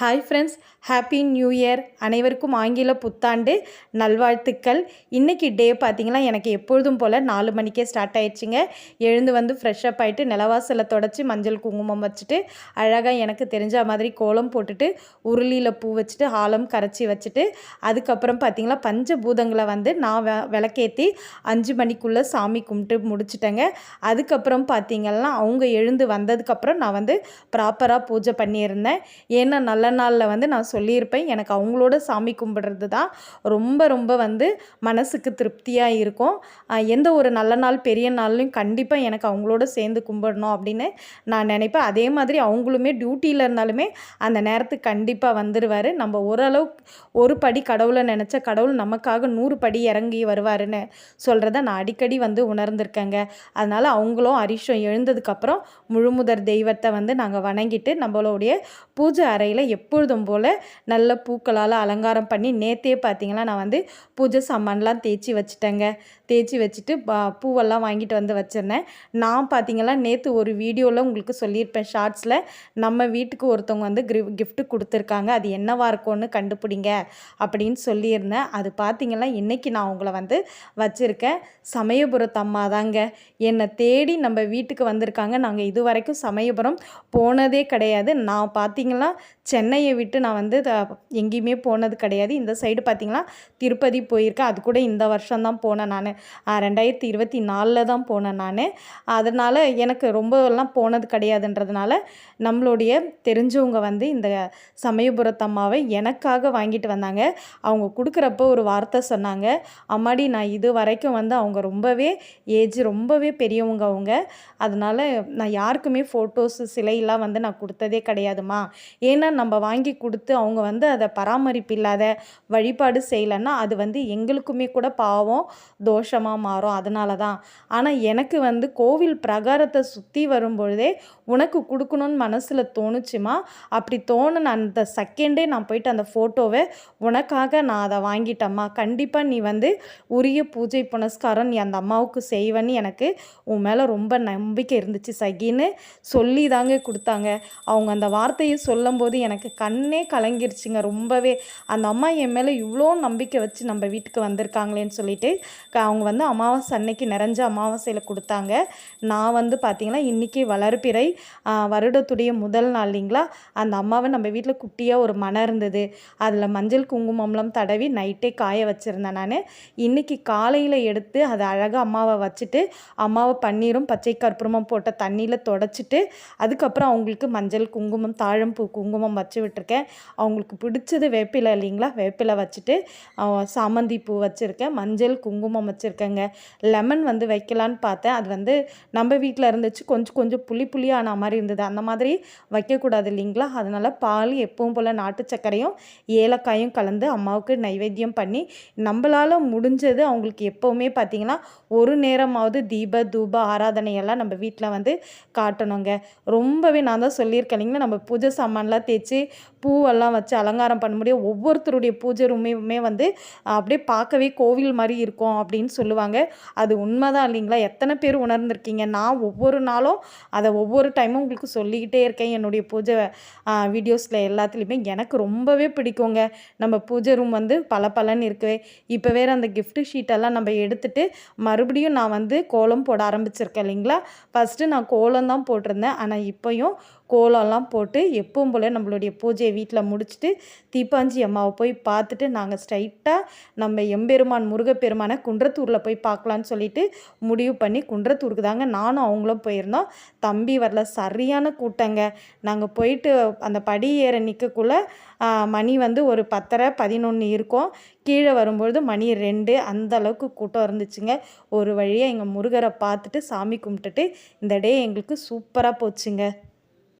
Hi friends happy new year அனைவருக்கும் ஆங்கில புத்தாண்டு நல்வாழ்த்துக்கள். இன்றைக்கி டே பார்த்தீங்கன்னா எனக்கு எப்பொழுதும் போல் நாலு மணிக்கே ஸ்டார்ட் ஆயிடுச்சுங்க. எழுந்து வந்து ஃப்ரெஷ்ஷப் ஆகிட்டு நிலவாசலை தொடச்சி மஞ்சள் குங்குமம் வச்சுட்டு அழகாக எனக்கு தெரிஞ்ச மாதிரி கோலம் போட்டுட்டு உருளியில் பூ வச்சுட்டு ஆலம் கரைச்சி வச்சுட்டு அதுக்கப்புறம் பார்த்திங்கன்னா பஞ்ச பூதங்களை வந்து நான் வெ விளக்கேற்றி அஞ்சு மணிக்குள்ளே சாமி கும்பிட்டு முடிச்சிட்டேங்க. அதுக்கப்புறம் பார்த்தீங்கன்னா அவங்க எழுந்து வந்ததுக்கப்புறம் நான் வந்து ப்ராப்பராக பூஜை பண்ணியிருந்தேன். ஏன்னா நல்ல நாளில் வந்து நான் சொல்லியிருப்பேன். எனக்கு அவங்களோட சாமி கும்பிடுறது தான் ரொம்ப ரொம்ப வந்து மனசுக்கு திருப்தியாக இருக்கும். எந்த ஒரு நல்ல நாள் பெரிய நாள்லையும் கண்டிப்பாக எனக்கு அவங்களோட சேர்ந்து கும்பிடணும் அப்படின்னு நான் நினைப்பேன். அதே மாதிரி அவங்களுமே டியூட்டியில் இருந்தாலுமே அந்த நேரத்துக்கு கண்டிப்பாக வந்துடுவார் நம்ம ஓரளவு ஒரு படி கடவுளை நினச்ச கடவுள் நமக்காக நூறு படி இறங்கி வருவாருன்னு சொல்கிறத நான் அடிக்கடி வந்து உணர்ந்திருக்கேங்க. அதனால் அவங்களும் அரிஷம் எழுந்ததுக்கப்புறம் முழுமுதற் தெய்வத்தை வந்து நாங்கள் வணங்கிட்டு நம்மளுடைய பூஜை அறையில் எப்பொழுதும் போல் நல்ல பூக்களால் அலங்காரம் பண்ணி நேற்றே பார்த்திங்கன்னா நான் வந்து பூஜை சாமான்லாம் தேய்ச்சி வச்சுட்டேங்க. தேய்ச்சி வச்சுட்டு பூவெல்லாம் வாங்கிட்டு வந்து வச்சிருந்தேன். நான் பார்த்தீங்கன்னா நேற்று ஒரு வீடியோவில் உங்களுக்கு சொல்லியிருப்பேன் ஷார்ட்ஸில் நம்ம வீட்டுக்கு ஒருத்தவங்க வந்து கிரி gift கொடுத்துருக்காங்க அது என்னவாக இருக்கும்னு கண்டுபிடிங்க அப்படின்னு சொல்லியிருந்தேன். அது பார்த்தீங்கன்னா இன்றைக்கி நான் உங்களை வந்து வச்சுருக்கேன். சமயபுரத்து அம்மா தாங்க. என்னை தேடி நம்ம வீட்டுக்கு வந்திருக்காங்க. நாங்கள் இது வரைக்கும் சமயபுரம் போனதே கிடையாது. நான் பார்த்தீங்கன்னா சென்னையை விட்டு நான் வந்து த- எங்கேயுமே போனது கிடையாது. இந்த சைடு பார்த்தீங்கன்னா திருப்பதி போயிருக்கேன். அது கூட இந்த வருஷம்தான் போனேன் நான். ரெண்டாயிரத்தி இருபத்தி நாலில் தான் போனேன் நான். அதனால் எனக்கு ரொம்பலாம் போனது கிடையாதுன்றதுனால நம்மளுடைய தெரிஞ்சவங்க வந்து இந்த சமயபுரத்து அம்மாவை எனக்காக வாங்கிட்டு வந்தாங்க. அவங்க கொடுக்குறப்ப ஒரு வார்த்தை சொன்னாங்க. அம்மாடி நான் இது வரைக்கும் வந்து அவங்க ரொம்பவே ஏஜ் ரொம்பவே பெரியவங்க அவங்க. அதனால் நான் யாருக்குமே ஃபோட்டோஸு சிலையெல்லாம் வந்து நான் கொடுத்ததே கிடையாதுமா ஏன்னா நம்ம வாங்கி கொடுத்து அவங்க வந்து அதை பராமரிப்பு இல்லாத வழிபாடு செய்யலைன்னா அது வந்து எங்களுக்குமே கூட பாவம் தோஷம். தோஷமாக மாறும். அதனால தான். ஆனால் எனக்கு வந்து கோவில் பிரகாரத்தை சுற்றி வரும்பொழுதே உனக்கு கொடுக்கணும்னு மனசில் தோணுச்சுமா? அப்படி தோணுன அந்த செகண்டே நான் போயிட்டு அந்த ஃபோட்டோவை உனக்காக நான் அதை வாங்கிட்டேம்மா. கண்டிப்பாக நீ வந்து உரிய பூஜை புனஸ்காரம் நீ அந்த அம்மாவுக்கு செய்வேன்னு எனக்கு உன் மேலே ரொம்ப நம்பிக்கை இருந்துச்சு சகின்னு சொல்லி தாங்க கொடுத்தாங்க. அவங்க அந்த வார்த்தையை சொல்லும்போது எனக்கு கண்ணே கலங்கிருச்சுங்க ரொம்பவே. அந்த அம்மா என் மேலே இவ்வளோ நம்பிக்கை வச்சு நம்ம வீட்டுக்கு வந்திருக்காங்களேன்னு சொல்லிட்டு அவங்க அவங்க வந்து அமாவாசை அன்னைக்கு நிறைஞ்ச அமாவாசையில் கொடுத்தாங்க. நான் வந்து பார்த்திங்கன்னா இன்றைக்கி வளர்ப்பிறை வருடத்துடைய முதல் நாள் இல்லைங்களா? அந்த அம்மாவை நம்ம வீட்டில் குட்டியாக ஒரு மனை இருந்தது. அதில் மஞ்சள் குங்குமம்லாம் தடவி நைட்டே காய வச்சுருந்தேன் நான். இன்றைக்கி காலையில் எடுத்து அதை அழகாக அம்மாவை வச்சுட்டு அம்மாவை பன்னீரும் பச்சை கற்பூரமும் போட்ட தண்ணியில் தொடச்சிட்டு அதுக்கப்புறம் அவங்களுக்கு மஞ்சள் குங்குமம் தாழம்பூ குங்குமம் வச்சு விட்டுருக்கேன். அவங்களுக்கு பிடிச்சது வேப்பிலை இல்லைங்களா? வேப்பிலை வச்சுட்டு சாமந்தி பூ வச்சுருக்கேன். மஞ்சள் குங்குமம் வச்சுருக்கேன். வச்சுருக்கேங்க. லெமன் வந்து வைக்கலான்னு பார்த்தேன். அது வந்து நம்ம வீட்டில் இருந்துச்சு. கொஞ்சம் கொஞ்சம் புளி புளியான மாதிரி இருந்தது. அந்த மாதிரி வைக்கக்கூடாது இல்லைங்களா? அதனால் பால் எப்பவும் போல் நாட்டு சர்க்கரையும் ஏலக்காயும் கலந்து அம்மாவுக்கு நைவேத்தியம் பண்ணி நம்மளால் முடிஞ்சது அவங்களுக்கு எப்போவுமே பார்த்திங்கன்னா ஒரு நேரமாவது தீப தூப ஆராதனையெல்லாம் நம்ம வீட்டில் வந்து காட்டணுங்க. ரொம்பவே நான் தான் சொல்லியிருக்கேன் இல்லைங்களா? நம்ம பூஜை சாமான்லாம் தேய்ச்சி பூவெல்லாம் வச்சு அலங்காரம் பண்ண முடியும். ஒவ்வொருத்தருடைய பூஜை ரூமையுமே வந்து அப்படியே பார்க்கவே கோவில் மாதிரி இருக்கும் அப்படின்னு சொல்லுவாங்க. அது உண்மைதான் இல்லைங்களா? எத்தனை பேர் உணர்ந்திருக்கீங்க? நான் ஒவ்வொரு நாளும் அதை ஒவ்வொரு டைமும் உங்களுக்கு சொல்லிக்கிட்டே இருக்கேன். என்னுடைய பூஜை வீடியோஸில் எல்லாத்துலேயுமே எனக்கு ரொம்பவே பிடிக்குங்க. நம்ம பூஜை ரூம் வந்து பல பலன்னு இருக்கவே. இப்போ வேறு அந்த கிஃப்ட்டு ஷீட்டெல்லாம் நம்ம எடுத்துட்டு மறுபடியும் நான் வந்து கோலம் போட ஆரம்பிச்சிருக்கேன் இல்லைங்களா? ஃபஸ்ட்டு நான் கோலம் தான் போட்டிருந்தேன். ஆனால் இப்போயும் கோலம்லாம் போட்டு எப்பவும் போல் நம்மளுடைய பூஜையை வீட்டில் முடிச்சுட்டு தீப்பாஞ்சி அம்மாவை போய் பார்த்துட்டு நாங்கள் ஸ்ட்ரைட்டாக நம்ம எம்பெருமான் முருகப்பெருமானை குன்றத்தூரில் போய் பார்க்கலான்னு சொல்லிட்டு முடிவு பண்ணி குன்றத்தூருக்கு தாங்க நானும் அவங்களும் போயிருந்தோம். தம்பி வரல சரியான கூட்டங்க. நாங்கள் போயிட்டு அந்த படி ஏற நிற்கக்குள்ளே மணி வந்து ஒரு பத்தரை பதினொன்று இருக்கும். கீழே வரும்பொழுது மணி ரெண்டு அந்த அளவுக்கு கூட்டம் இருந்துச்சுங்க. ஒரு வழியாக எங்கள் முருகரை பார்த்துட்டு சாமி கும்பிட்டுட்டு இந்த டே எங்களுக்கு சூப்பராக போச்சுங்க.